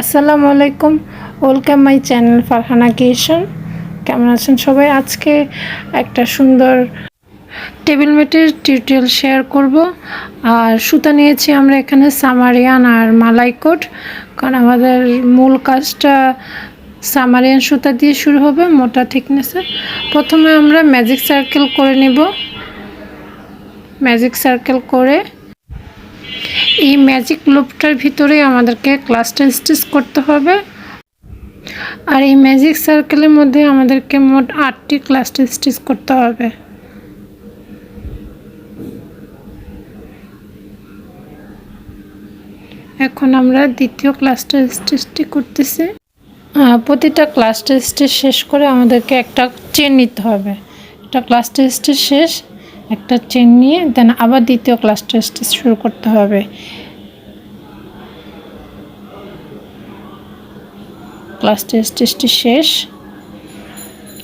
আসসালামু আলাইকুম। Welcome my channel Farhana Kishan কেমন আছেন সবাই? আজকে একটা সুন্দর টেবিল মেটের টিউটোরিয়াল শেয়ার করব। আর সুতা নিয়েছি আমরা এখানে সামারিয়ান আর মালাইকোট কারণ আমাদের মূল কাজটা সামারিয়ান সুতা দিয়ে শুরু হবে, মোটা থিকনেসে প্রথমে আমরা ম্যাজিক সার্কেল করে নিব। ম্যাজিক সার্কেল করে এই ম্যাজিক লুপটার ভিতরে আমাদেরকে ক্লাস্টার স্টিচ করতে হবে। আর এই ম্যাজিক সার্কেলের মধ্যে আমাদেরকে মোট আটটি ক্লাস্টার স্টিচ করতে হবে। এখন আমরা দ্বিতীয় ক্লাস্টার স্টিচটি করতেছি। প্রতিটা ক্লাস্টার স্টিচ শেষ করে আমাদেরকে একটা চেন নিতে হবে। একটা ক্লাস্টার স্টিচ শেষ একটা চেন নিয়ে দেন আবার দ্বিতীয় ক্লাস টেস্ট শুরু করতে হবে। ক্লাস্টার স্টিচটি শেষ,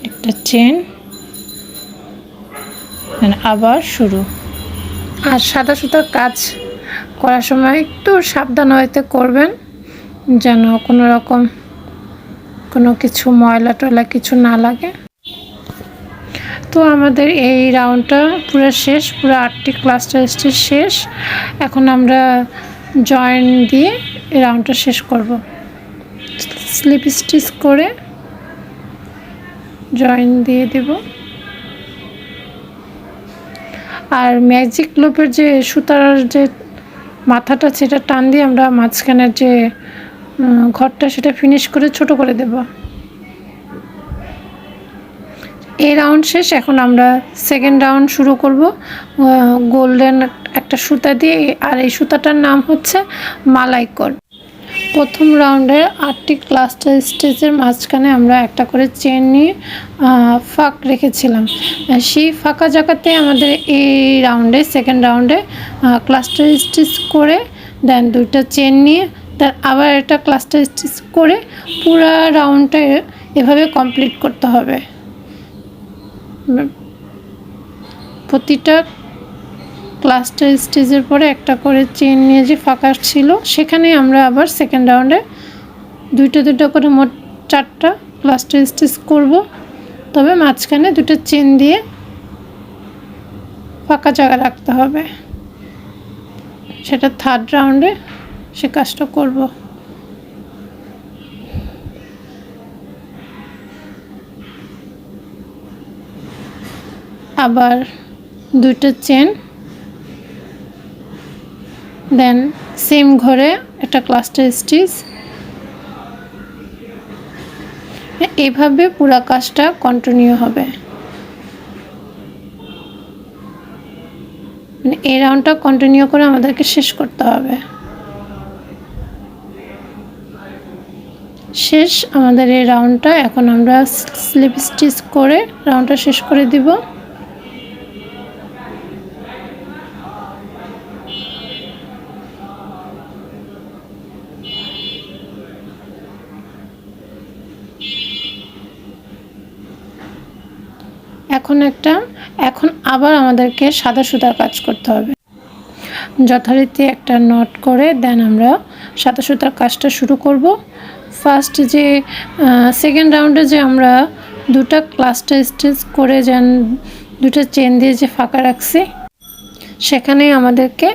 একটা চেন আবার শুরু। আর সাদা সুতার কাজ করার সময় একটু সাবধান হইতে করবেন, যেন কোনো রকম কোনো কিছু ময়লা টয়লা কিছু না লাগে। তো আমাদের এই রাউন্ডটা পুরো শেষ, পুরো আটটি ক্লাস্টার স্টিচ শেষ। এখন আমরা জয়েন দিয়ে এই রাউন্ডটা শেষ করব। স্লিপ স্টিচ করে জয়েন দিয়ে দেব। আর ম্যাজিক লোপের যে সুতার যে মাথাটা সেটা টান দিয়ে আমরা মাঝখানের যে ঘরটা, সেটা ফিনিশ করে ছোট করে দেব। এই রাউন্ড শেষ, এখন আমরা সেকেন্ড রাউন্ড শুরু করব। গোল্ডেন একটা সুতা দিয়ে, আর এই সুতাটার নাম হচ্ছে মালাইকর প্রথম রাউন্ডের আটটি ক্লাস্টার স্টেজের মাঝখানে আমরা একটা করে চেন নিয়ে ফাঁক রেখেছিলাম। সেই ফাঁকা জায়গাতে আমাদের এই রাউন্ডে সেকেন্ড রাউন্ডে ক্লাস্টার স্টিচ করে দেন দুইটা চেন নিয়ে দেন আবার একটা ক্লাস্টার স্টিচ করে, পুরো রাউন্ডটা এভাবে কমপ্লিট করতে হবে। প্রতিটা ক্লাস্টার স্টেজের পরে একটা করে চেন নিয়ে যে ফাঁকা ছিল, সেখানে আমরা আবার সেকেন্ড রাউন্ডে দুইটা দুটো করে মোট চারটা ক্লাস্টার স্টিচ করব। তবে মাঝখানে দুটো চেন দিয়ে ফাঁকা জায়গা রাখতে হবে। সেটা থার্ড রাউন্ডে সে কাজটা করব। আবার দুটো চেন দেন সেম ঘরে একটা ক্লাস্টার স্টিচ এইভাবে পুরো কাজটা কন্টিনিউ হবে। মানে এই রাউন্ডটা কন্টিনিউ করে আমাদেরকে শেষ করতে হবে। শেষ আমাদের এই রাউন্ডটা এখন আমরা স্লিপ স্টিচ করে রাউন্ডটা শেষ করে দিব। এখন একটা, এখন আবার আমাদেরকে সাদা সুতার কাজ করতে হবে। যথারীতি একটা নট করে দেন আমরা সাদা সুতার কাজটা শুরু করব। ফার্স্ট যে সেকেন্ড রাউন্ডে যে আমরা দুটা ক্লাস্টার স্টিচ করে যেন দুটা চেন দিয়ে যে ফাঁকা রাখছি, সেখানে আমাদেরকে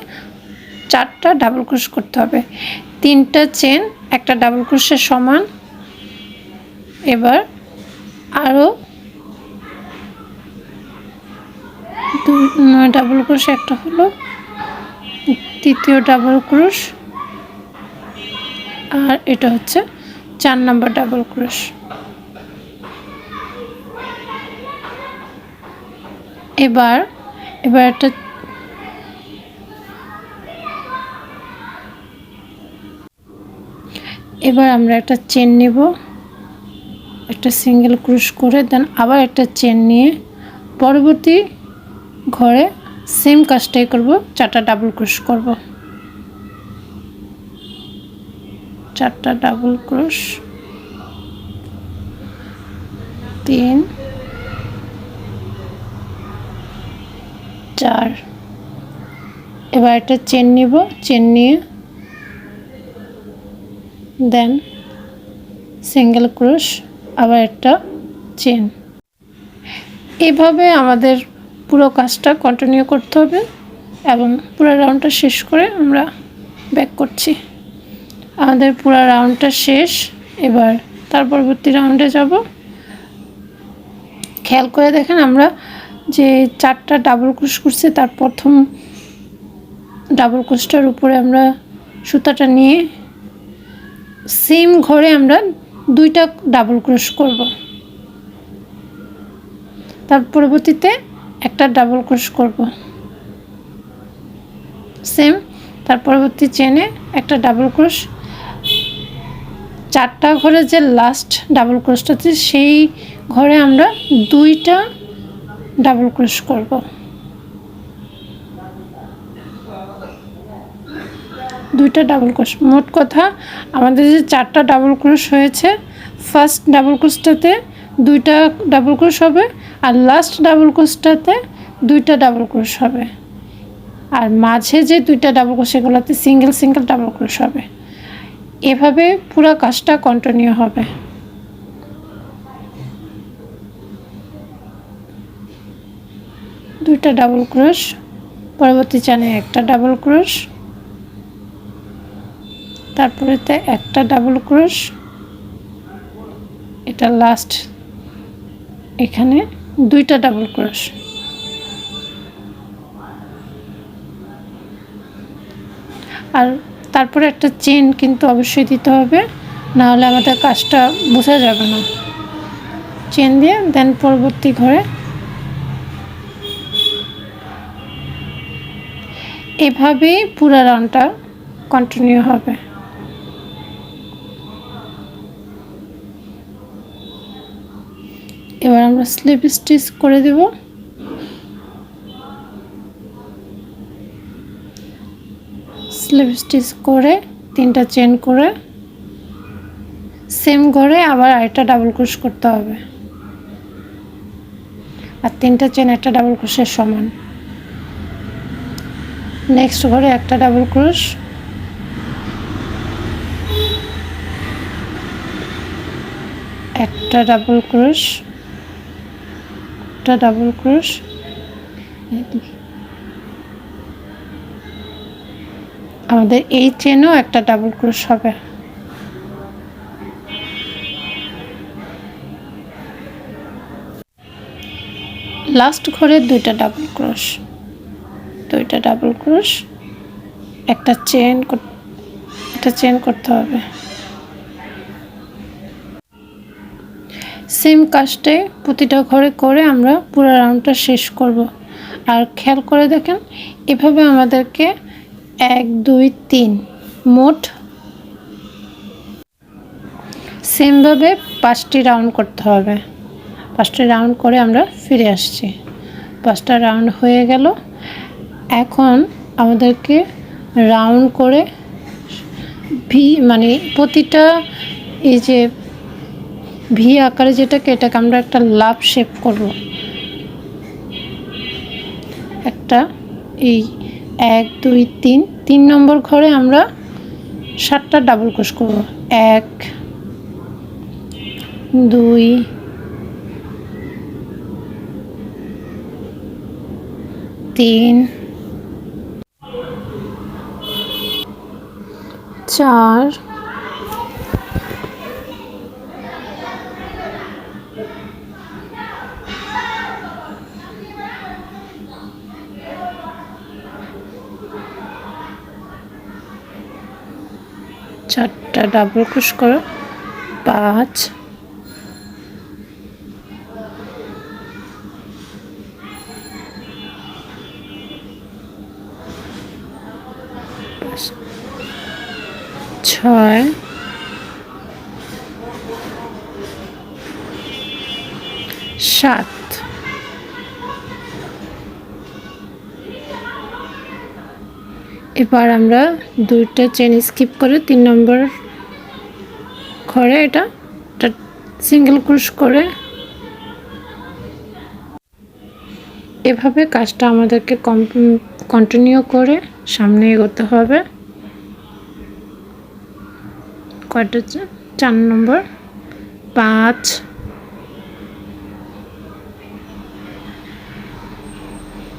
চারটা ডাবল ক্রোশ করতে হবে। তিনটা চেন একটা ডাবল ক্রোশের সমান। এবার আরও ডাবল ক্রোশ একটা হলো। তৃতীয় ডাবল ক্রোশ। আর এটা হচ্ছে চার নাম্বার ডাবল ক্রোশ। এবার এবার একটা এবার আমরা একটা চেন নেব। একটা সিঙ্গেল ক্রুশ করে দেন আবার একটা চেন নিয়ে পরবর্তী ঘরে সেম কাজটাই করব, চারটা ডাবল ক্রুশ করব। চারটা ডাবল ক্রুশ তিন, চার। এবার একটা চেন নিব চেন নিয়ে দেন সিঙ্গেল ক্রোশ আবার একটা চেন এভাবে আমাদের পুরো কাজটা কন্টিনিউ করতে হবে এবং পুরো রাউন্ডটা শেষ করে আমরা ব্যাক করছি। আমাদের পুরো রাউন্ডটা শেষ। এবার তার পরবর্তী রাউন্ডে যাব। খেয়াল করে দেখেন আমরা যে চারটা ডাবল ক্রোশ করছি, তার প্রথম ডাবল ক্রোশটার উপরে আমরা সুতাটা নিয়ে সেম ঘরে আমরা দুইটা ডাবল ক্রোশ করব। তার পরবর্তীতে একটা ডাবল ক্রোশ করব। সেম তার পরবর্তী চেনে একটা ডাবল ক্রোশ চারটা ঘরে যে লাস্ট ডাবল ক্রোশটা আছে, সেই ঘরে আমরা দুইটা ডাবল ক্রোশ করব। দুইটা ডাবল ক্রোশ মোট কথা, আমাদের যে চারটা ডাবল ক্রোশ হয়েছে ফার্স্ট ডাবল ক্রোশটাতে দুইটা ডাবল ক্রোশ হবে আর লাস্ট ডাবল ক্রোশটাতে দুইটা ডাবল ক্রোশ হবে। আর মাঝে যে দুইটা ডাবল ক্রোশ সেগুলোতে সিঙ্গেল সিঙ্গেল ডাবল ক্রোশ হবে। এভাবে পুরো কাজটা কন্টিনিউ হবে। দুইটা ডাবল ক্রোশ পরবর্তী চানে একটা ডাবল ক্রোশ তারপরেতে একটা ডাবল ক্রোশ এটা লাস্ট এখানে দুইটা ডাবল ক্রোশ আর তারপরে একটা চেন কিন্তু অবশ্যই দিতে হবে না হলে আমাদের কাজটা বোঝা যাবে না। চেন দিয়ে দেন পরবর্তী ঘরে। এভাবেই পুরো রাউন্ডটা কন্টিনিউ হবে। স্লিপ স্টিচ করে দেব। স্লিপ স্টিচ করে তিনটা চেন করে সেম ঘরে আবার আরেকটা ডাবল ক্রোশ করতে হবে। আর তিনটা চেন একটা ডাবল ক্রোশের সমান। নেক্সট ঘরে একটা ডাবল ক্রোশ। একটা ডাবল ক্রোশ। একটা ডাবল ক্রোশ আমাদের এই চেনও একটা ডাবল ক্রোশ হবে। লাস্ট ঘরে দুইটা ডাবল ক্রোশ দুইটা ডাবল ক্রোশ একটা চেন একটা চেন করতে হবে। সেম কাজটাই প্রতিটা ঘরে করে আমরা পুরো রাউন্ডটা শেষ করব। আর খেয়াল করে দেখেন, এভাবে আমাদেরকে এক, দুই, তিন, মোট সেমভাবে পাঁচটি রাউন্ড করতে হবে। পাঁচটা রাউন্ড করে আমরা ফিরে আসছি। পাঁচটা রাউন্ড হয়ে গেল। এখন আমাদেরকে রাউন্ড করে ভি মানে প্রতিটা এই যে ভি আকারে যেটাকে, এটাকে আমরা একটা লাভ শেপ করব। একটা, এই এক, দুই, তিন তিন নম্বর ঘরে আমরা সাতটা ডাবল ক্রোশ করব। এক, দুই, তিন, চার চারটা ডাবল ক্রোশ করো। পাঁচ। ছয়। সাত। এবার আমরা দুইটা চেন স্কিপ করে তিন নম্বর ঘরে এটা এটা সিঙ্গেল ক্রুশ করে। এভাবে কাজটা আমাদেরকে কন্টিনিউ করে সামনে এগোতে হবে। কয়টা চার নম্বর? পাঁচ।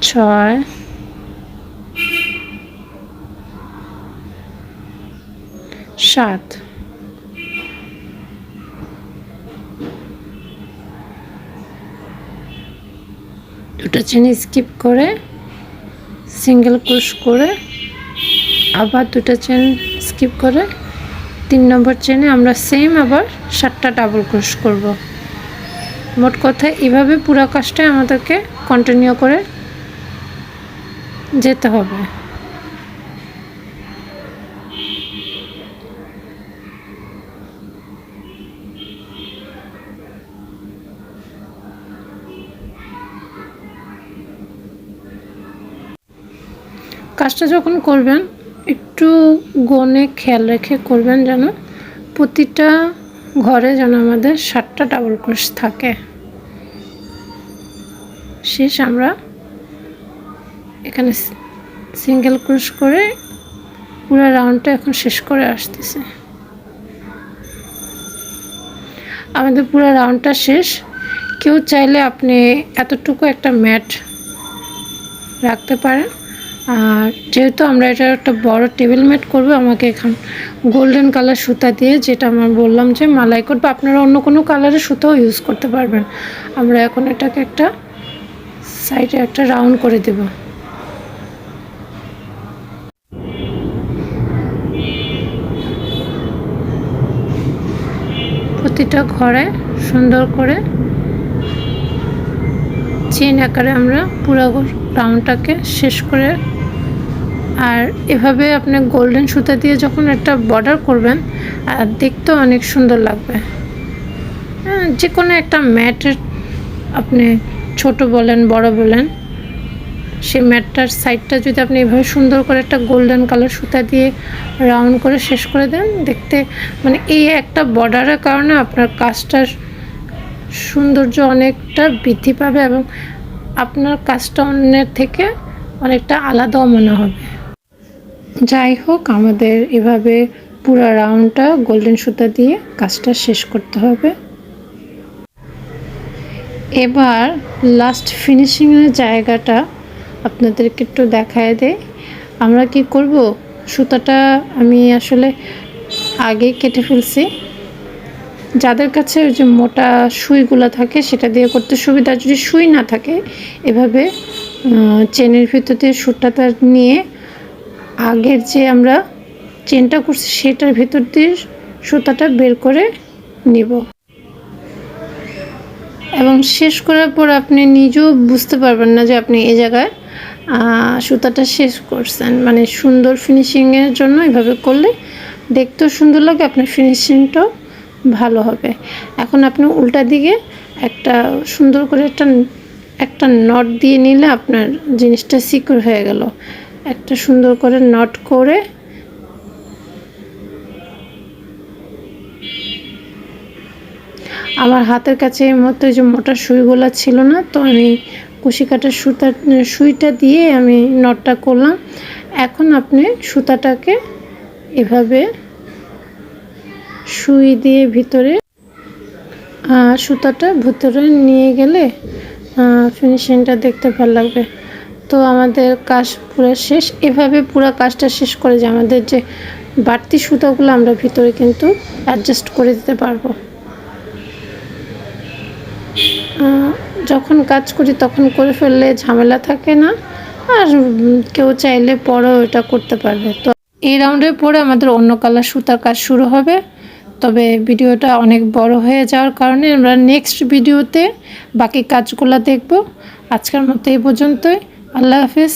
ছয়। সাত। দুটো চেন স্কিপ করে সিঙ্গেল ক্রোশ করে, আবার দুটো চেন স্কিপ করে, তিন নম্বর চেনে আমরা সেম আবার সাতটা ডাবল ক্রোশ করব। মোট কথা এভাবে পুরো কাজটাই আমাদেরকে কন্টিনিউ করে যেতে হবে। কাজটা যখন করবেন, একটু গনে খেয়াল রেখে করবেন যেন প্রতিটা ঘরে যেন আমাদের সাতটা ডাবল ক্রোশ থাকে। শেষ আমরা এখানে সিঙ্গেল ক্রোশ করে পুরো রাউন্ডটা এখন শেষ করে আসতেছে। আমাদের পুরো রাউন্ডটা শেষ। কেউ চাইলে আপনি এতটুকু একটা ম্যাট রাখতে পারেন। আর যেহেতু আমরা এটা একটা বড় টেবিল ম্যাট করব, আমাকে এখান গোল্ডেন কালার সুতা দিয়ে যেটা আমার বললাম যে মালাই করব আপনারা অন্য কোনো কালারের সুতাও ইউজ করতে পারবেন। আমরা এখন এটাকে একটা সাইডে একটা রাউন্ড করে দেব। প্রতিটা ঘরে সুন্দর করে চেন আকারে আমরা পুরো রাউন্ডটাকে শেষ করে আর এভাবে আপনি গোল্ডেন সুতা দিয়ে যখন একটা বর্ডার করবেন, আর দেখতেও অনেক সুন্দর লাগবে। হ্যাঁ যে কোনো একটা ম্যাটের আপনি ছোট বলেন, বড় বলেন, সেই ম্যাটটার সাইডটা যদি আপনি এভাবে সুন্দর করে একটা গোল্ডেন কালার সুতা দিয়ে রাউন্ড করে শেষ করে দেন, দেখতে মানে এই একটা বর্ডারের কারণে আপনার কাজটার সৌন্দর্য অনেকটা বৃদ্ধি পাবে এবং আপনার কাজটা অন্যের থেকে অনেকটা আলাদাও মনে হবে। যাই হোক, আমাদের এভাবে পুরো রাউন্ডটা গোল্ডেন সুতা দিয়ে কাজটা শেষ করতে হবে। এবার লাস্ট ফিনিশিংয়ের জায়গাটা আপনাদেরকে একটু দেখায় দেয় আমরা কি করব? সুতাটা আমি আসলে আগেই কেটে ফেলছি। যাদের কাছে ওই যে মোটা সুইগুলো থাকে, সেটা দিয়ে করতে সুবিধা যদি সুই না থাকে, এভাবে চেনের ভিতর দিয়ে সুতাটা নিয়ে আগের যে আমরা চেনটা করছি, সেটার ভিতর দিয়ে সুতাটা বের করে নিব। এবং শেষ করার পর আপনি নিজেও বুঝতে পারবেন না যে আপনি এই জায়গায় সুতাটা শেষ করছেন। মানে সুন্দর ফিনিশিংয়ের জন্য এভাবে করলে দেখতেও সুন্দর লাগে, আপনার ফিনিশিংটাও ভালো হবে। এখন আপনি উল্টা দিকে একটা সুন্দর করে একটা একটা নট দিয়ে নিলে আপনার জিনিসটা সিকিউর হয়ে গেল। একটা সুন্দর করে নট করে আমার হাতের কাছে এই মতো যে মোটা সুইগুলো ছিল না, তো আমি কুশি কাটার সুতা, সুইটা দিয়ে আমি নটটা করলাম। এখন আপনি সুতাটাকে এভাবে সুই দিয়ে ভিতরে সুতাটা ভিতরে নিয়ে গেলে ফিনিশিংটা দেখতে ভালো লাগবে। তো আমাদের কাজ পুরো শেষ। এভাবে পুরো কাজটা শেষ করে যে আমাদের যে বাড়তি সুতাগুলো আমরা ভিতরে কিন্তু অ্যাডজাস্ট করে দিতে পারব। যখন কাজ করি তখন করে ফেললে ঝামেলা থাকে না, আর কেউ চাইলে পরেও এটা করতে পারবে। তো এই রাউন্ডের পরে আমাদের অন্য কালার সুতার কাজ শুরু হবে। তবে ভিডিওটা অনেক বড় হয়ে যাওয়ার কারণে আমরা নেক্সট ভিডিওতে বাকি কাজগুলো দেখব। আজকের মতো এই পর্যন্তই। আল্লাহ হাফেজ